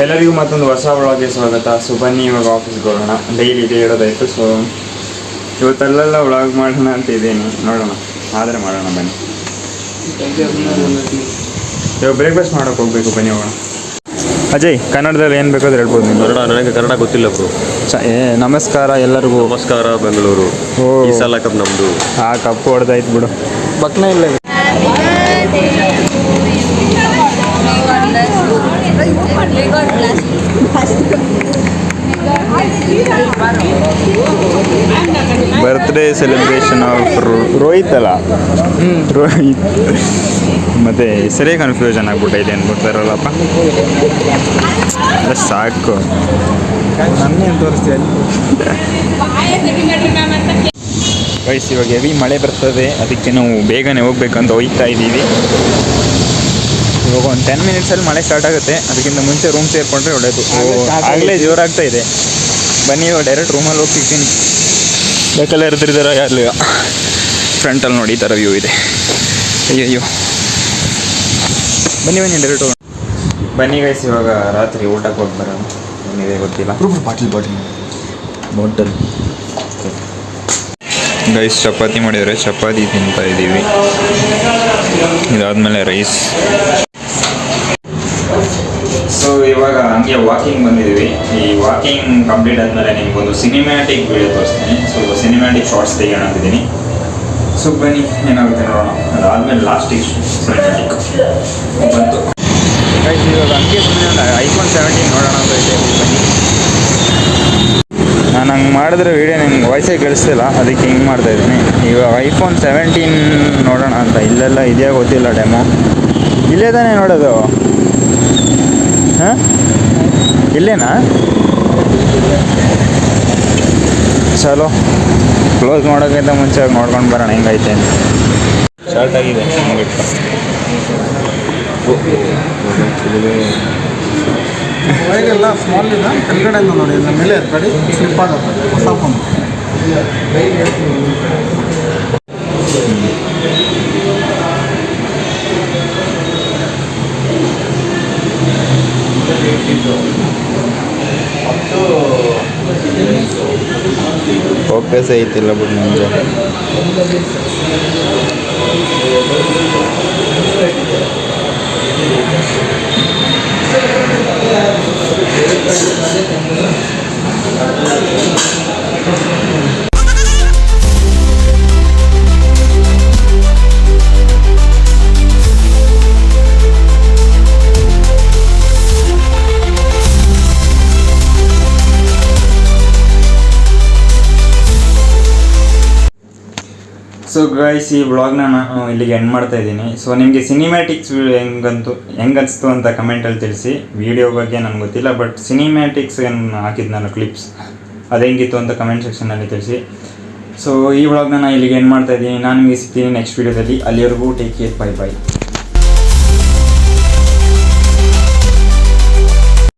ಎಲ್ಲರಿಗೂ ಮತ್ತೊಂದು ಹೊಸ ಒಳಗೆ ಸ್ವಾಗತ. ಸೊ ಬನ್ನಿ ಇವಾಗ ಆಫೀಸ್ಗೆ ಹೋಗೋಣ. ಡೈಲಿ ಇದೆ ಹೇಳೋದಾಯ್ತು ಸೊ ಇವತ್ತಲ್ಲೆಲ್ಲ ಒಳಗೆ ಮಾಡೋಣ ಅಂತ ಇದ್ದೀನಿ. ನೋಡೋಣ. ಆದರೆ ಮಾಡೋಣ ಬನ್ನಿ. ಇವಾಗ ಬ್ರೇಕ್ಫಾಸ್ಟ್ ಮಾಡೋಕೆ ಹೋಗ್ಬೇಕು ಬನ್ನಿ ಹೋಗೋಣ. ಅಜಯ್ ಕನ್ನಡದಲ್ಲಿ ಏನು ಬೇಕಾದ್ರೆ ಹೇಳ್ಬೋದು ನೀವು ಕನ್ನಡ ನನಗೆ ಕನ್ನಡ ಗೊತ್ತಿಲ್ಲ ಬ್ರೋ ಚ- ಏ ನಮಸ್ಕಾರ ಎಲ್ಲರಿಗೂ. ನಮಸ್ಕಾರ ಬೆಂಗಳೂರು. ಓ. ಈ ಸಲ ಕಪ್ ನಮ್ದು. ಆ ಕಪ್ ಹೊಡೆದಾಯ್ತು ಬಿಡು. ಬಕ್ನ ಇಲ್ಲ? ಬರ್ತ್ಡೇ ಸೆಲೆಬ್ರೇಷನ್ ಆಫ್ ರೋಹಿತ್ ಅಲ್ಲ ರೋಹಿತ್ ಮತ್ತೆ ಸರಿ ಕನ್ಫ್ಯೂಷನ್ ಆಗ್ಬಿಟ್ಟೈತೆ ಅನ್ಬಿಡ್ತಾರಲ್ಲಪ್ಪ ಸಾಕು. ನನ್ನೇನು ತೋರಿಸ್ತೀಯ ವಯಸ್ಸು ಇವಾಗ ಹೆವಿ ಮಳೆ ಬರ್ತದೆ. ಅದಕ್ಕೆ ನಾವು ಬೇಗನೆ ಹೋಗ್ಬೇಕಂತ ಹೋಗ್ತಾ ಇದ್ದೀವಿ. ಇವಾಗ ಒಂದು ಟೆನ್ ಮಿನಿಟ್ಸಲ್ಲಿ ಮಳೆ ಸ್ಟಾರ್ಟ್ ಆಗುತ್ತೆ. ಅದಕ್ಕಿಂತ ಮುಂಚೆ ರೂಮ್ ಸೇರಿಕೊಂಡ್ರೆ ಒಳ್ಳೆಯದು ಆಗಲೇ ಜೋರಾಗ್ತಾ ಇದೆ. ಬನ್ನಿ ಇವಾಗ ಡೈರೆಕ್ಟ್ ರೂಮಲ್ಲಿ ಹೋಗಿ ಸಿಗ್ತೀನಿ ಬೇಕಲ್ಲ ಇರ್ತಿರ್ತಾರ ಯಾರು ಫ್ರಂಟಲ್ಲಿ ನೋಡಿ ಈ ಥರ ವ್ಯೂ ಇದೆ. ಅಯ್ಯೋ ಅಯ್ಯೋ ಬನ್ನಿ ಬನ್ನಿ ಡೈರೆಕ್ಟ್ ಹೋಗೋಣ ಬನ್ನಿ ಗೈಸ್ ಇವಾಗ ರಾತ್ರಿ ಊಟಕ್ಕೆ ಹೋಗಿ ಬರೋಣ. ಏನಿದೆ ಗೊತ್ತಿಲ್ಲ. ಬಾಟಲ್ ಬಾಟಲ್ ಬಾಟಲ್ ಗೈಸ್ ಚಪಾತಿ ಮಾಡಿದರೆ ಚಪಾತಿ ತಿಂತಾ ಇದ್ದೀವಿ ಇದಾದ್ಮೇಲೆ ರೈಸ್ ಸೊ ಇವಾಗ ಹಂಗೆ ವಾಕಿಂಗ್ ಬಂದಿದ್ದೀವಿ. ಈ ವಾಕಿಂಗ್ ಕಂಪ್ಲೀಟ್ ಆದಮೇಲೆ ನಿಮ್ಗೊಂದು ಸಿನಿಮ್ಯಾಟಿಕ್ ವಿಡಿಯೋ ತೋರಿಸ್ತೀನಿ. ಸೊ ಸಿನಿಮ್ಯಾಟಿಕ್ ಶಾರ್ಟ್ಸ್ ತೆಗೆಯೋಣ ಅಂತಿದ್ದೀನಿ. ಸೊ ಬನ್ನಿ ಏನಾಗುತ್ತೆ ನೋಡೋಣ. ಅದಾದ್ಮೇಲೆ ಲಾಸ್ಟಿಗೆ ಸಿನಿಮ್ಯಾಟಿಕ್ ಬಂತು. ಇವಾಗ ಹಂಗೆ ಸುಮ್ಮನೆ ಐಫೋನ್ ಸೆವೆಂಟೀನ್ ನೋಡೋಣ ಅಂತ ಇದ್ದೇವೆ. ಬನ್ನಿ. ನಾನು ಹಂಗೆ ಮಾಡಿದ್ರೆ ವೀಡಿಯೋ ನಿಮ್ಗೆ ವಾಯ್ಸೇ ಕಳಿಸ್ತಿಲ್ಲ. ಅದಕ್ಕೆ ಹಿಂಗೆ ಮಾಡ್ತಾ ಇದ್ದೀನಿ. ಇವಾಗ ಐಫೋನ್ ಸೆವೆಂಟೀನ್ ನೋಡೋಣ ಅಂತ. ಇಲ್ಲೆಲ್ಲ ಇದೆಯಾ ಗೊತ್ತಿಲ್ಲ ಡೆಮೋ ಇಲ್ಲೇ ತಾನೇ ನೋಡೋದು? ಇಲ್ಲೇನಾ? ಚಲೋ. ಕ್ಲೋಸ್ ಮಾಡೋಕ್ಕಿಂತ ಮುಂಚೆ ನೋಡ್ಕೊಂಡು ಬರೋಣ ಹೆಂಗೈತೆ ಅಂತ. ಸ್ಟಾರ್ಟ್ ಆಗಿದೆ ಒಳಗೆಲ್ಲ ಸ್ಮಾಲ್ ಇದೆ ನೋಡಿ ಇದ್ರ ಮೇಲೆ ಎತ್ಬೇಡಿ ಸ್ಲಿಪ್ ಆಗುತ್ತೆ ಹೊಸ ಫೋನ್ ಫೋಕಸ್ ಐತಿಲ್ಲ ನಿಮಗೆ ಸೊ ಗೈಸ್ ಈ ವ್ಲಾಗ್ನ ನಾನು ಇಲ್ಲಿಗೆ ಎಂಡ್ ಮಾಡ್ತಾ ಇದ್ದೀನಿ. ಸೊ ನಿಮಗೆ ಸಿನಿಮ್ಯಾಟಿಕ್ಸ್ ಹೆಂಗಂತು ಹೆಂಗನ್ಸ್ತು ಅಂತ ಕಮೆಂಟಲ್ಲಿ ತಿಳಿಸಿ. ವಿಡಿಯೋ ಬಗ್ಗೆ ನನಗೆ ಗೊತ್ತಿಲ್ಲ ಬಟ್ ಸಿನಿಮ್ಯಾಟಿಕ್ಸ್ ಏನು ಹಾಕಿದ್ದು ನಾನು ಕ್ಲಿಪ್ಸ್ ಅದು ಹೆಂಗಿತ್ತು ಅಂತ ಕಮೆಂಟ್ ಸೆಕ್ಷನಲ್ಲಿ ತಿಳಿಸಿ. ಸೊ ಈ ವ್ಲಾಗ್ನ ನಾನು ಇಲ್ಲಿಗೆ ಎಂಡ್ ಮಾಡ್ತಾ ಇದ್ದೀನಿ. ನಾನು ನಿಮಗೆ ಸಿಗ್ತೀನಿ ನೆಕ್ಸ್ಟ್ ವೀಡಿಯೋದಲ್ಲಿ ಅಲ್ಲಿವರೆಗೂ ಟೇಕ್ ಕೇರ್ ಬೈ ಬೈ